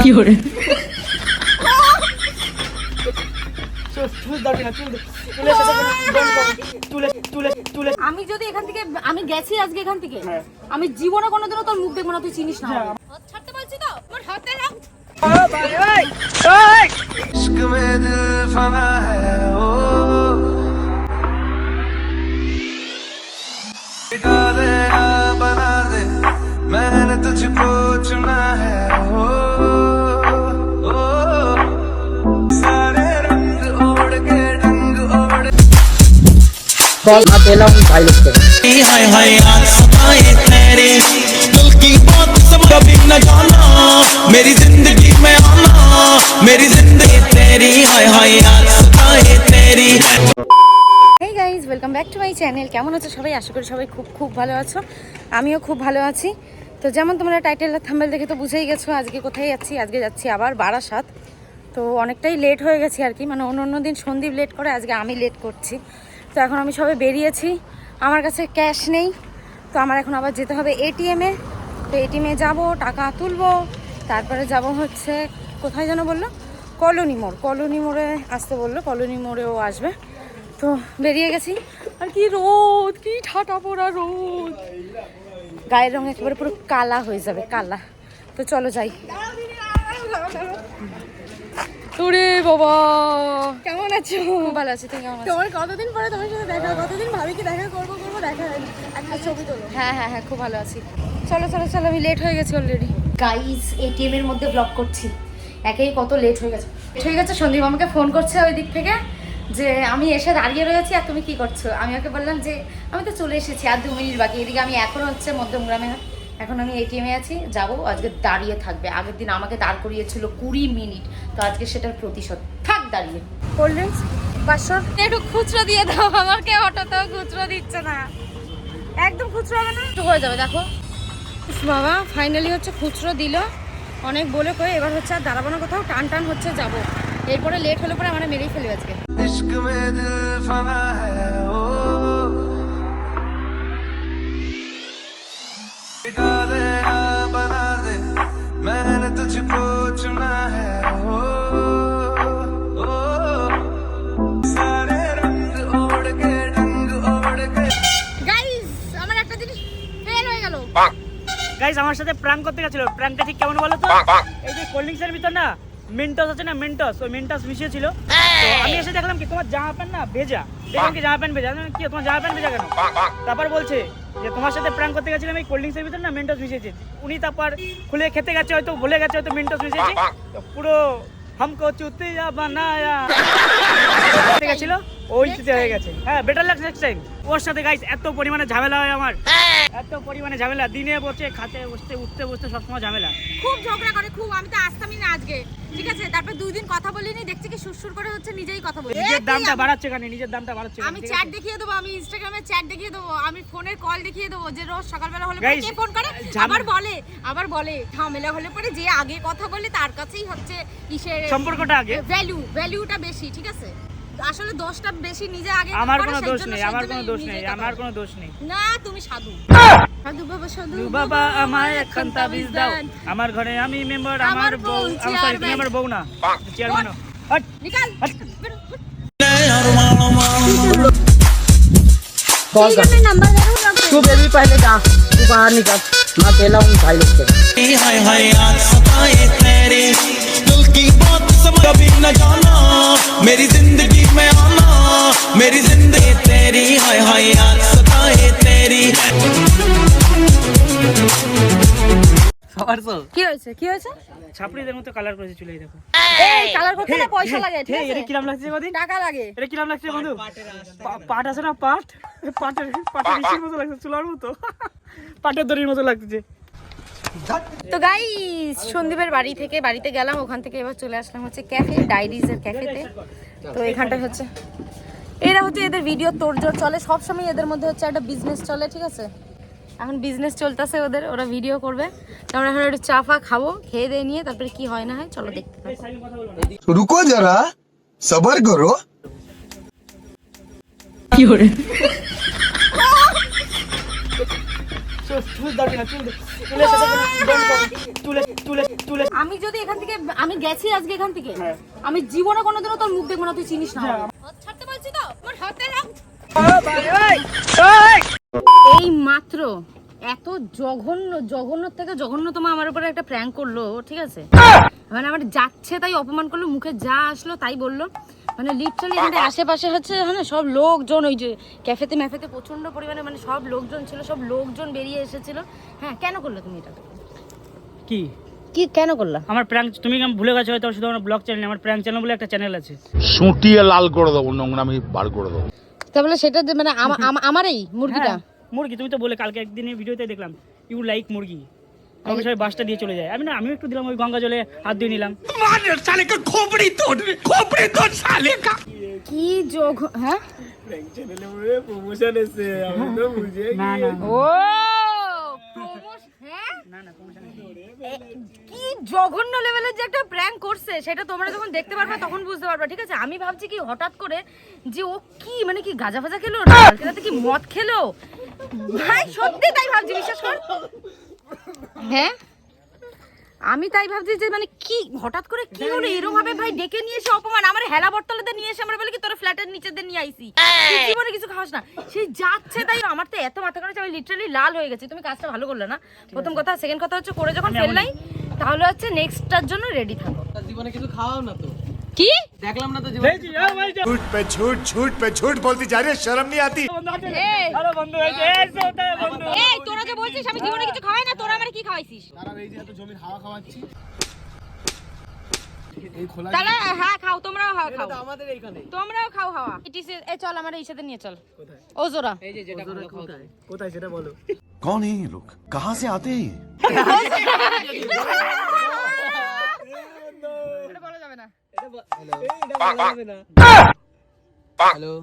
有人， চুল চুল দাঁড়িয়ে না চুল চুলের সাথে চুলে চুলে চুলে আমি যদি এখান থেকে আমি গেছি আজকে এখান থেকে আমি জীবনে কোনোদিনও তোর মুখ দেখবো না তুই চিনিস না ছাড়তে বলছি তো আমার হাতে রাখ इश्क में दिल फना है ओ मिटा दे या बना दे मैंने तुझको বল अकेला हूँ भाई लोग से हाय हाय आज सताए तेरे दिल की बात समझ कभी न जाना मेरी जिंदगी में आना मेरी जिंदगी तेरी हाय हाय आज सताए तेरी hey guys welcome back to my channel কেমন আছো সবাই আশা করি সবাই খুব খুব ভালো আছো আমিও খুব ভালো আছি তো যেমন তোমরা টাইটেল আর থাম্বেল দেখে তো বুঝেই গেছো আজকে কোথায় যাচ্ছি আজকে যাচ্ছি আবার বারাসাত তো অনেকটাই লেট হয়ে গেছি আর কি মানে অন্য অন্য দিন সন্দীপ লেট করে আজকে আমি লেট করছি তো এখন আমি সবে বেরিয়েছি। আমার কাছে ক্যাশ নেই, তো আমার এখন আবার যেতে হবে এটিএমে তো এটিএমে যাব, টাকা তুলবো, তারপরে যাব হচ্ছে, কোথায় যেন বলল? কলোনি মোড়। কলোনি মোড়ে আসতে বলল, কলোনি মোড়েও আসবে। তো বেরিয়ে গেছি। আর কি রোদ, কি ঠাটা পড়া রোদ। গায়ের রঙ একেবারে পুরো কালা হয়ে যাবে, কালা। তো চলো যাই। তোরে বাবা। কেমন আছো? খুব ভালো আছি তুমি কেমন আছো? তোমার কতদিন পরে তোমার সাথে দেখা? কতদিন ভাবি কি দেখা করব করব দেখা হয়নি। একটা ছবি তোলো। হ্যাঁ হ্যাঁ হ্যাঁ খুব ভালো আছি। চলো চলো চলো আমি লেট হয়ে গেছি অলরেডি গাইস এটিএম এর মধ্যে ব্লক করছি। একেই কত লেট হয়ে গেছে। লেট হয়ে গেছে সন্দীপ আমাকে ফোন করছে ওই দিক থেকে যে আমি এসে দাঁড়িয়ে রয়েছি আর তুমি কি করছ? আমি ওকে বললাম যে আমি তো চলে এসেছি আর দু মিনিট বাকি। এদিকে আমি এখন হচ্ছে মধ্যমগ্রামে এখন আমি এটিএমে আছি যাব। আজকে দাঁড়িয়ে থাকবে। আগের দিন আমাকে দাঁড় করিয়েছিল কুড়ি মিনিট। তো আজকে সেটার প্রতিশোধ। থাক দাঁড়িয়ে। কোল্ড ড্রিঙ্কস পাঁচশো? একটু খুচরো দিয়ে দাও আমাকে অটোতেও খুচরো দিচ্ছে না। একদম খুচরো হবে না? একটু হয়ে যাবে দেখো। বাবা ফাইনালি হচ্ছে খুচরো দিল। অনেক বলে কয়ে এবার হচ্ছে আর দাঁড়াবো না কোথাও টান টান হচ্ছে যাব। এরপরে লেট হলে পরে আমরা মেরেই ফেলবে আজকে। तुझको चुना है ओ, ओ सारे रंग ओढ़ के रंग ओढ़ के গাইস আমার একটা জিনিস ফেল হয়ে গেল গাইস আমার সাথে প্র্যাঙ্ক করতে গেছিল প্র্যাঙ্কটা ঠিক কেমন বলো তো এই যে কোল্ড ড্রিঙ্কসের ভিতর না মিন্টস আছে না মিন্টস ওই মিন্টস মিশিয়ে ছিল তো আমি এসে দেখলাম কি তোমার জামা প্যান্ট না ভেজা দেখলাম কি জামা প্যান্ট ভেজা আমি বললাম, কি তোমার জামা প্যান্ট ভেজা কেন তারপর বলছে যে তোমার সাথে প্র্যাঙ্ক করতে গেছিলাম এই কোল্ড ড্রিঙ্কসের ভিতরে না মেন্টস মিশিয়েছি। উনি তারপর খুলে খেতে গেছে হয়তো ভুলে গেছে হয়তো মেন্টস মিশিয়েছি। পুরো হামকো চুতিয়া বানায়া। গেছিল? ওই হয়ে গেছে। হ্যাঁ বেটার নেক্সট টাইম ওর সাথে গাইস এত পরিমাণে ঝামেলা হয় আমার। এত পরিমাণে ঝামেলা। দিনে বসে খাতে বসতে উঠতে বসতে সবসময় ঝামেলা। খুব ঝগড়া করে খুব আমি তো আসতামই না আজকে। ঠিক আছে? তারপর দুই দিন কথা বলিনি দেখছি কি সুরসুর করে হচ্ছে নিজেই কথা বলি। নিজের দামটা বাড়াচ্ছে কেন? নিজের দামটা বাড়াচ্ছে আমি চ্যাট দেখিয়ে দেবো আমি ইনস্টাগ্রামে চ্যাট দেখিয়ে দেবো আমি ফোনের কল দেখিয়ে দেবো যে রোজ সকালবেলা হলে কে ফোন করে? আবার বলে আবার বলে ঝামেলা হলে পরে যে আগে কথা বলে তার কাছেই হচ্ছে কিসের সম্পর্কটা আগে। ভ্যালু ভ্যালুটা বেশি ঠিক আছে? আসলে দোষটা বেশি নিজে আগে আমার করে, কোনো সেই দোষ জন্য- নেই সেই আমার জন্য কোনো দোষ নিজেই নেই কথা আমার বলে। কোনো দোষ নেই না তুমি সাধু সাধু বাবা সাধু দু বাবা আমায় একখান তাবিজ দাও আমার ঘরে আমি মেম্বার আমার আমার বউ বউ, আমি সরি তুমি চেয়ারম্যান। আমার বউ না চেয়ারম্যান হট নিকাল হট বেরো, হট। कॉल कर तू बेबी पहले जा तू बाहर निकल मैं अकेला हूँ भाई लोग से हाय हाय आज सताए तेरे दिल की बात समझ कभी न जाना मेरी जिंदगी में आना मेरी जिंदगी तेरी हाय हाय आज सताए तेरी সবারছো কি হয়েছে কি হয়েছে ছাপড়িদের মতো কালার করেছে চুলে দেখো এই কালার করতে না পয়সা লাগে ঠিক হে, আছে এটা কিরাম লাগছে কদিন টাকা লাগে এটা কিরাম লাগছে বন্ধু পা- পাট আছে না পাট পাটের পাটের ইসের মতো লাগছে চুলার মতো পাটের দড়ির মতো লাগছে তো গাই সন্দীপের বাড়ি থেকে বাড়িতে গেলাম ওখান থেকে এবার চলে আসলাম হচ্ছে ক্যাফে ডায়েরিজের ক্যাফেতে তো। এখানটা হচ্ছে এরা হচ্ছে এদের ভিডিও তোড়জোড় চলে সবসময় এদের মধ্যে হচ্ছে একটা বিজনেস চলে ঠিক আছে? এখন বিজনেস চলতেছে ওদের ওরা ভিডিও করবে। আমরা এখন একটু চা ফা খাব খেয়ে দিয়ে নিয়ে তারপরে কি হয় না হয় চলো দেখতে রুকো যারা সবার করো। কি হরে আমি যদি এখান থেকে আমি গেছি আজকে এখান থেকে আমি জীবনে কোনোদিনও তোর মুখ দেখব না তুই চিনিস না। ছাড়তে বলছি তো? আমার হাতে এই মাত্র এত জঘন্য জঘন্য থেকে জঘন্যতম আমার উপরে একটা প্র্যাঙ্ক করল ঠিক আছে? মানে আমার যাচ্ছে তাই অপমান করল মুখে যা আসলো তাই বলল। মানে লিটারালি এখানে আশেপাশে হচ্ছে হ্যাঁ সব লোকজন ওই যে ক্যাফেতে ম্যাফেতে প্রচণ্ড পরিমাণে মানে সব লোকজন ছিল সব লোকজন বেরিয়ে এসেছিল। হ্যাঁ কেন করল তুমি এটা? কি? কি কেন করলা? আমার প্র্যাঙ্ক তুমি কি ভুলে গেছো হয়তো শুধু আমার ব্লগ চ্যানেল আমার প্র্যাঙ্ক চ্যানেল বলে একটা চ্যানেল আছে। সুটিয়ে লাল করে দেবো নোংরামি বার করে দেবো। তাহলে সেটা যে মানে আমা- আমা- আমারই মুরগিটা? হ্যাঁ, মুরগি তুমি তো বলে কালকে একদিনের ভিডিওতে দেখলাম ইউ লাইক মুরগি। সবাই বাসটা দিয়ে চলে যায়। আমি না আমিও একটু দিলাম ওই গঙ্গা জলে হাত ধুয়ে নিলাম। কি যোগ হ্যাঁ? না না ও হ্যাঁ। কি জঘন্য লেভেলের যে একটা প্র্যাঙ্ক করছে সেটা তোমরা যখন দেখতে পারবে তখন বুঝতে পারবে ঠিক আছে? আমি ভাবছি কি হঠাৎ করে যে ও কি মানে কি গাঁজা ফাজা খেলো রাতে কি মদ খেলো? ভাই সত্যি তাই ভাবছি বিশ্বাস কর। হ্যাঁ? আমি তাই ভাবছি যে মানে কি হঠাৎ করে কি হলো? এরকম ভাবে ভাই ডেকে নিয়ে এসে অপমান। আমার হেলা বটতলাতে নিয়ে এসে আমরা বলে কি তোর ফ্ল্যাটের নিচে দিয়ে নিয়ে আইছি তুই জীবনে কিছু খাস না। সেই যাচ্ছে তাই আমার তো এত মাথা খারাপ আমি লিটারালি লাল হয়ে গেছি। তুমি কাজটা ভালো করলে না। প্রথম কথা। সেকেন্ড কথা হচ্ছে করে যখন ফেললাই তাহলে হচ্ছে নেক্সটটার জন্য রেডি থাকো। জীবনে কিছু খাওয়াও না তো। কি দেখলাম না তো জীবনে এই যে, এই ভাই যে, झूठ पे झूठ झूठ पे झूठ बोलती जा रही है शर्म नहीं आती বন্ধু আছে। এই। আরে বন্ধু হয়েছে এই যে ওটা বন্ধু এই তোরা যে বলছিস আমি জীবনে কিছু খাওয়াই না তোরা আমার কি খাওয়াইছিস এই খোলা তাহলে হ্যাঁ খাও তোমরাও খাও খাও আমাদের এইখানে তোমরাও খাও হাওয়া ইটিসে এ চল আমার এই সাথে নিয়ে চল ও জোরা এই যে যেটা ভালো খাওয়া কোথায় সেটা বলো कौन है ये लोग कहाँ से आते हैं ये? হ্যালো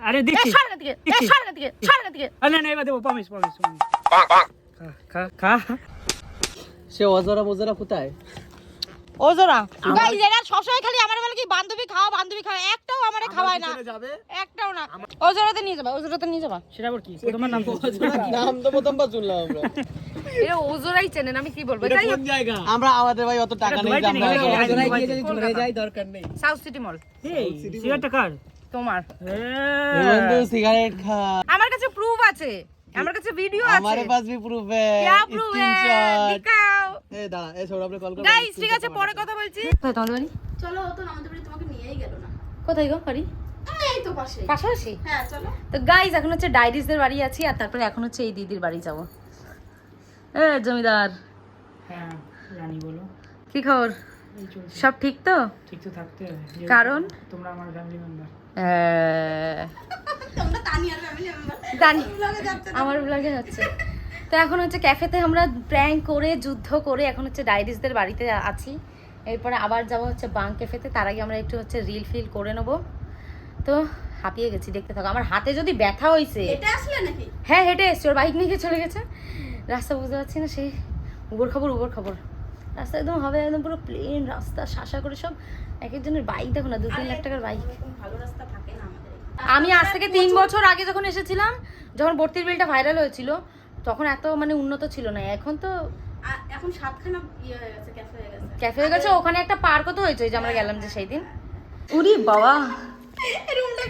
আরে দিচ্ছি সরগা দিকে এ সরগা দিকে সরগা দিকে। আরে না না এবার দেবো প্রমিস প্রমিস খা খা খা। সে অজরা মজরা কোথায়? ও গাইস এরা সবসময় খালি আমার বলে কি বান্ধবী খাওয়া বান্ধবী খাওয়া একটাও আমারে খাওয়ায় না। একটাও না। ও জোরাতে নিয়ে যাবা ও নিয়ে যাবা। সেটা আবার কি? তোমার নাম কি? নাম তো প্রথমবার শুনলাম আমরা। চেনেন আমি কি বলব? আমার কাছে প্রুফ আছে। আমার কাছে ভিডিও আছে। গাইস ঠিক আছে পরে কথা বলছি। কোথায় তো গো বাড়ি? পাশাপাশি? হ্যাঁ চলো। তো গাইজ এখন হচ্ছে ডায়েরিসদের বাড়ি আছি আর তারপরে এখন হচ্ছে এই দিদির বাড়ি যাব। এ জমিদার। হ্যাঁ রানী বলো। কি খবর? সব ঠিক তো? ঠিক তো থাকতে। কারণ? তোমরা আমার ফ্যামিলি মেম্বার আমার ব্লগে যাচ্ছে। তো এখন হচ্ছে ক্যাফেতে আমরা প্র্যাঙ্ক করে যুদ্ধ করে এখন হচ্ছে ডাইরিসদের বাড়িতে আছি। এরপরে আবার যাব হচ্ছে বাং ক্যাফেতে তার আগে আমরা একটু হচ্ছে রিল ফিল করে নেব। তো হাঁপিয়ে গেছি দেখতে থাকো। আমার হাতে যদি ব্যথা হয়েছে এটা আসলে নাকি? হ্যাঁ হেঁটে এসছি। ওর বাইক নিয়ে গিয়ে চলে গেছে। রাস্তা বুঝতে পারছি না সেই উবর খবর উবর খবর। রাস্তা একদম হবে একদম পুরো প্লেন রাস্তা শাসা করে সব এক একজনের বাইক দেখো না দু তিন লাখ টাকার বাইক ভালো রাস্তা থাকে না আমি আজ থেকে তিন বছর আগে যখন এসেছিলাম যখন ভর্তির বিলটা ভাইরাল হয়েছিল তখন এত মানে উন্নত ছিল না এখন তো এখন সাতখানা ইয়ে হয়ে গেছে ক্যাফে হয়ে গেছে। ক্যাফে হয়ে গেছে ওখানে একটা পার্কও তো হয়েছে যে আমরা গেলাম যে সেই দিন। উরি বাবা! রুমটা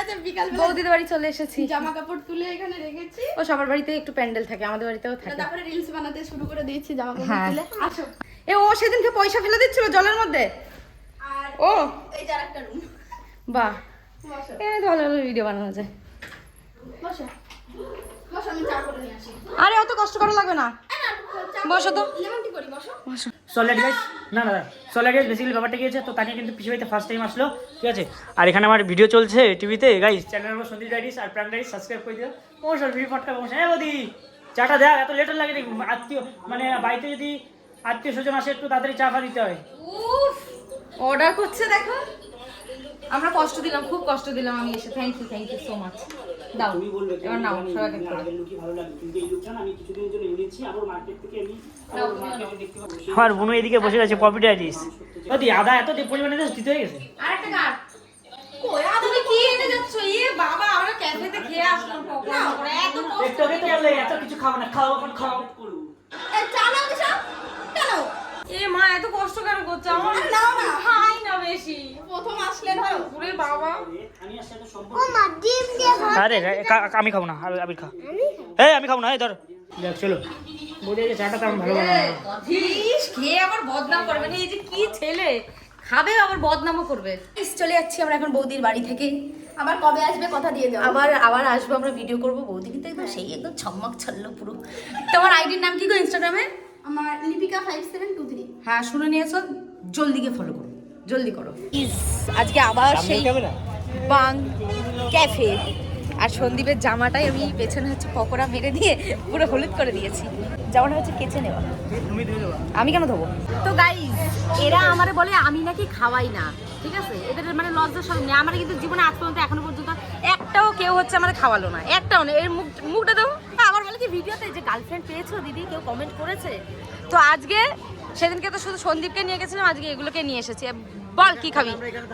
আছে বিকাল বাড়ি চলে এসেছি। জামা কাপড় তুলে এখানে রেখেছি। ও সবার বাড়িতে একটু প্যান্ডেল থাকে আমাদের বাড়িতেও থাকে। তারপরে রিলস বানাতে শুরু করে দিয়েছি জামা কাপড় হ্যাঁ। তুলে। আসো। এ ও সেদিনকে পয়সা ফেলে দিচ্ছিল জলের মধ্যে? আর ও। এই যার একটা রুম বাহ। এখানে ভালো ভালো ভিডিও বানানো যায়। বসো। বসো আমি চা করে নিয়ে আসি। আরে অত কষ্ট করা লাগবে না। বসো তো। লেমন টি করি বসো সলিড গাইস না না। সলিড গাইস বেসিক্যালি ব্যাপারটা কি হচ্ছে তো তানিয়া কিন্তু পিছু বাড়িতে ফার্স্ট টাইম আসলো ঠিক আছে? আর এখানে আমার ভিডিও চলছে টিভিতে গাইস চ্যানেল আমার সন্দীপ ডাইরিস আর প্রাণ ডাইরিস সাবস্ক্রাইব করে দিও। প্রমোশন ভিডিও ফটকা প্রমোশন হ্যাঁ বদি চাটা দেখ এত লেটার লাগে আত্মীয় মানে বাড়িতে যদি আত্মীয় স্বজন আসে একটু তাড়াতাড়ি চা ফা দিতে হয়। অর্ডার করছে দেখো। আমরা কষ্ট দিলাম খুব কষ্ট দিলাম আমি এসে। Thank you thank you so much দাও এবার নাও সবাইকে ভালো লাগে। কিন্তু এই লুকটা আমি কিছুদিনের জন্য আমি আমার বোনু এদিকে বসে আছে পপি ডাইরিস বদি আদা এত পরিমাণে দিতে হয়ে গেছে? আরেকটা কাট। কই আ তুমি কি এনে যাচ্ছ? এ বাবা আমরা ক্যাফেতে খেয়ে আসলাম পকোড়া পকোড়া এত কষ্ট একটু আগে তো বললে এত কিছু খাব না খাও এখন খাও। এই চা নাও তো সব চা এত কষ্ট কেন করছ? আমার না না। খাই না বেশি। প্রথম আসলে ধরো ওরে বাবা। আরে আমি খাব না আবির খা এই আমি খাব না এই ধর। দেখ চলো। বৌদি যে চাটা তেমন ভালো বানায় ইস, খেয়ে আবার বদনাম করবে। না এই যে কি ছেলে? খাবে আবার বদনামও করবে। ইস, চলে যাচ্ছি আমরা এখন বৌদির বাড়ি থেকে। আবার কবে আসবে কথা দিয়ে দাও। আবার আবার আসব আমরা ভিডিও করব। বৌদি কিন্তু একদম সেই একদম ছম্মক ছাড়লো পুরো। তোমার আইডির নাম কি গো ইনস্টাগ্রামে আমার Lipika five seven two three হ্যাঁ শুনে নিয়েছো? জলদি গিয়ে ফলো করো। জলদি করো। ইস। আজকে আবার সেই বাং ক্যাফে। আর সন্দীপের জামাটাই আমি পেছনে হচ্ছে পকোড়া মেরে দিয়ে পুরো হলুদ করে দিয়েছি। জামাটা হচ্ছে কেচে নেওয়া। তুমি দিয়ে দেবো। আমি কেন ধোবো? তো গাইস এরা আমারে বলে আমি নাকি খাওয়াই না। ঠিক আছে? এদের মানে লজ্জা সরম নেই আমার কিন্তু জীবনে আজ পর্যন্ত এখনও পর্যন্ত একটাও কেউ হচ্ছে আমার খাওয়ালো না। একটাও না। এর মুখ মুখটা দেবো আবার বলে কি ভিডিওতে যে গার্লফ্রেন্ড পেয়েছ দিদি কেউ কমেন্ট করেছে? তো আজকে সেদিনকে তো শুধু সন্দীপকে নিয়ে গেছিলাম আজকে এগুলোকে নিয়ে এসেছি। বল কি খাবি? এখানে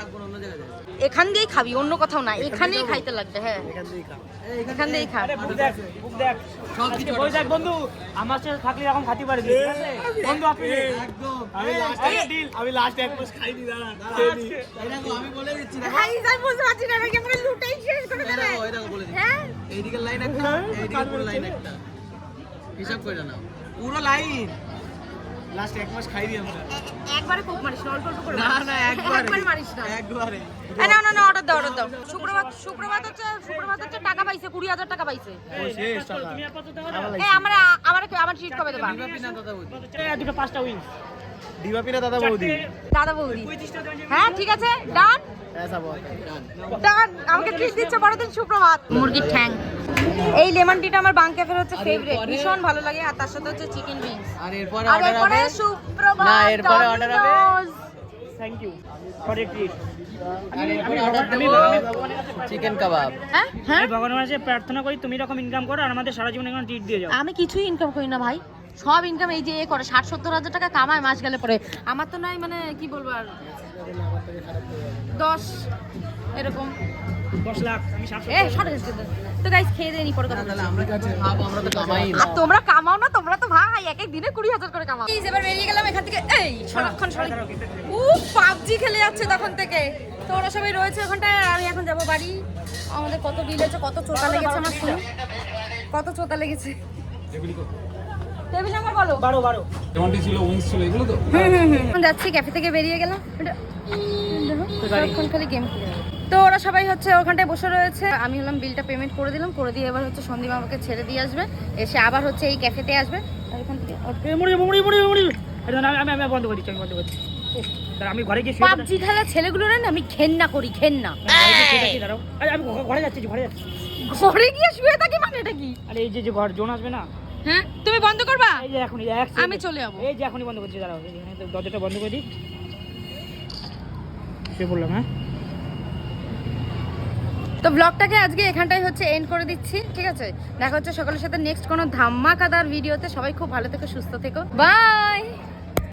যাই এখান দিয়েই খাবি অন্য কোথাও না। এখানেই খাইতে লাগবে হ্যাঁ। এখান দিয়েই খা। বন্ধু। আমার সাথে থাকলে এরকম খাতি পারবি বন্ধু আপনি একদম। আমি লাস্ট ডিল আমি লাস্ট এক মাস খাইনি দাঁড়া আমি বলে দিচ্ছি গাইস আমি বুঝতে পারছি না নাকি লুটাই শেষ করে দেবে। হ্যাঁ? এইদিকের লাইন একটা এইদিকে লাইন একটা। হিসাব করে নাও। পুরো লাইন লাস্ট এক মাস একবারে মারিস না অল্প অল্প করে না না একবারে। মারিস না। একবারে। না না না অর্ডার দাও অর্ডার দাও। শুক্রবার শুক্রবার হচ্ছে শুক্রবার হচ্ছে টাকা পাইছে কুড়ি হাজার টাকা পাইছে। শেষ টাকা। এই আমরা আমার আমার কবে দেবা? দুটো পাঁচটা উইংস দাদা বৌদি। দাদা বৌদি। হ্যাঁ ঠিক আছে ডান হ্যাঁ, ডান আমাকে ট্রিট দিচ্ছে বড়দিন মুরগির ঠ্যাং। এই লেমন টিটা আমার বাং ক্যাফের হচ্ছে ফেভারিট ভীষণ ভালো লাগে আর তার সাথে হচ্ছে চিকেন উইংস আর এরপরে আর অর্ডার এরপরে হবে সুপ্রভাত না, এরপরে order হবে। Thank you for a treat আর এরপরে অর্ডার দেবো চিকেন কাবাব হ্যাঁ? হ্যাঁ? আমি ভগবানের কাছে প্রার্থনা করি তুমি এরকম ইনকাম করো আর আমাদের সারা জীবন এখানে ট্রিট দিয়ে যাও। আমি কিছুই ইনকাম করি না ভাই। সব ইনকাম এই যে এ করে ষাট সত্তর হাজার টাকা কামায় মাস গেলে পরে। আমার তো নয় মানে কি বলব আর? দশ এরকম। লাখ আমি এ তো গাইস খেয়ে দিয়ে পরে কথা আমরা কাছে খাব আমরা তো কামাই না। তোমরা কামাও না তোমরা তো ভাই এক এক দিনে কুড়ি হাজার করে কামাও। এই এবার বেরিয়ে গেলাম এখান থেকে। এই সারাক্ষণ সরে উ পাবজি খেলে যাচ্ছে তখন থেকে। তো ওরা সবাই রয়েছে ওখানটায় আমি এখন যাব বাড়ি। আমাদের কত বিল আছে কত চোতা লেগেছে আমার শুনি। কত চোতা লেগেছে? টেবিল নাম্বার বলো। বারো বারো। হুম হুম হুম। যাচ্ছি ক্যাফে থেকে বেরিয়ে গেলাম। এটা- দেখো, সারাক্ষণ খালি গেম খেলে। তো ওরা সবাই হচ্ছে ওখানটায় বসে রয়েছে। আমি হলাম বিলটা পেমেন্ট করে দিলাম। করে দিয়ে এবার হচ্ছে সন্দীপ আমাকে ছেড়ে দিয়ে আসবে। এসে আবার হচ্ছে এই ক্যাফেতে আসবে। এখান থেকে আমি বন্ধ করে আমি বন্ধ করে আমি ঘরে গিয়ে। পাবজি খেলা ছেলেগুলোর না আমি ঘেন্না করি ঘেন্না। আমি ঘরে যাচ্ছি ঘরে যাচ্ছি। ঘরে গিয়ে শুয়ে থাকি মানে এটা কি? আরে এই যে যে ঘর জোন আসবে না? হ্যাঁ তুমি বন্ধ করবা? এই যে এখন এই এক second- আমি চলে যাব। এই যে এখনই বন্ধ করছি দাঁড়াও। দরজাটা বন্ধ করে দিই। শুয়ে পড়লাম হ্যাঁ? তো ব্লগটাকে আজকে এখানটাই হচ্ছে এন্ড করে দিচ্ছি, ঠিক আছে? দেখা হচ্ছে সকলের সাথে নেক্সট কোনো ধামাকাদার ভিডিওতে সবাই খুব ভালো থেকো, সুস্থ থেকো। বাই